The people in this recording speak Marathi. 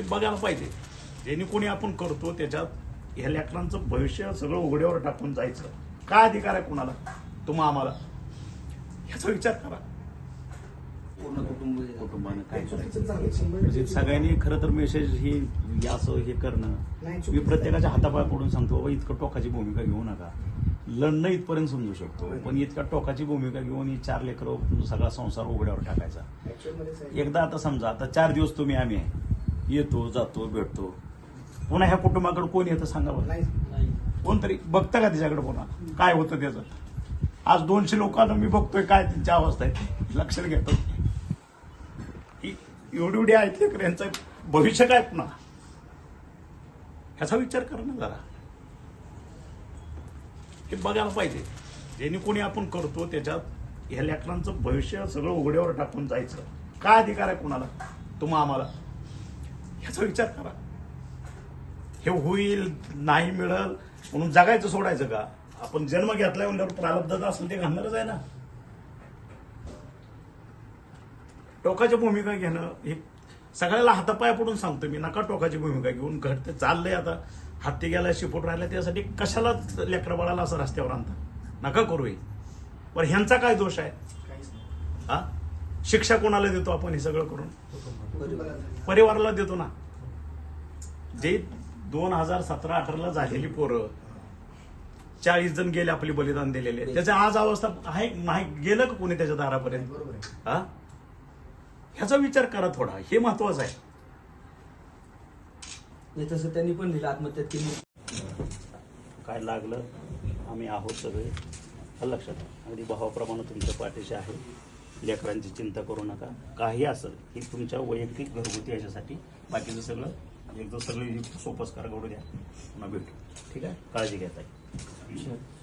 हे बघायला पाहिजे. जेणे कोणी आपण करतो त्याच्यात ह्या लेकरांचं भविष्य सगळं उघड्यावर टाकून जायचं. काय अधिकार आहे कोणाला? तुम्हा आम्हाला. ह्याचा विचार करा. पूर्ण कुटुंब कुटुंबानं काय म्हणजे. सगळ्यांनी खरं तर मेसेज ही असं हे करणं. मी प्रत्येकाच्या हातापाय पडून सांगतो बाबा इतकं टोकाची भूमिका घेऊ नका. लढणं इथपर्यंत समजू शकतो. पण इतक्या टोकाची भूमिका घेऊन ही चार लेकरं सगळा संसार उघड्यावर टाकायचा. एकदा आता समजा आता चार दिवस तुम्ही आम्ही आहे. येतो जातो भेटतो. पुन्हा ह्या कुटुंबाकडे कोण येतं सांगा बरं. नाही. कोणतरी बघतं का त्याच्याकडे पुन्हा? काय होतं त्याचं? आज दोनशे लोकांना मी बघतोय काय त्यांची अवस्था आहे. लक्षात घेतो. एवढी एवढी आहेत लेकरं, यांचं भविष्य काय पुन्हा? ह्याचा विचार करा ना जरा. हे बघायला पाहिजे. जेणे कोणी आपण करतो त्याच्यात ह्या लेकरांचं भविष्य सगळं उघड्यावर टाकून जायचं. काय अधिकार आहे कोणाला? तुम्हा आम्हाला. ह्याचा विचार करा. हे होईल नाही मिळल म्हणून जगायचं सोडायचं का? आपण जन्म घेतलाय म्हणल्यावर प्रारब्धात असेल ते घालणारच आहे ना. टोकाची भूमिका घेणं हे सगळ्याला हातापाय पडून सांगतो मी. नका टोकाची भूमिका घेऊन घडते चाललंय आता. हत्ती गेला शिपूट राहिला त्यासाठी कशाला लेकरा बाळाला असं रस्त्यावर आणता नका करू पण ह्यांचा काय दोष आहे. हा? शिक्षा कोणाला देतो आपण हे सगळं करून. परिवाराला देतो ना. जे दोन हजार सतरा अठराला झालेली पोरं चाळीस जण गेले आपली बलिदान दिलेले. त्याच्या आज अवस्था आहे नाही गेलं का कोणी त्याच्या दारापर्यंत? बरोबर आहे. हा? ह्याचा विचार करा थोडा. हे महत्वाचं आहे. नाही तसं त्यांनी पण लिहिलं आत्महत्या केली. काय लागलं? आम्ही आहोत सगळे. लक्षात अगदी भावाप्रमाणे तुमच्या पाठीशी आहे. लेकरांची चिंता करू नका. काही असेल ही तुमच्या वैयक्तिक घरगुती याच्यासाठी. बाकीचं सगळं एकदा सगळं सोपस्कार करू द्या. पुन्हा भेटू. ठीक आहे? काळजी घेता Sure.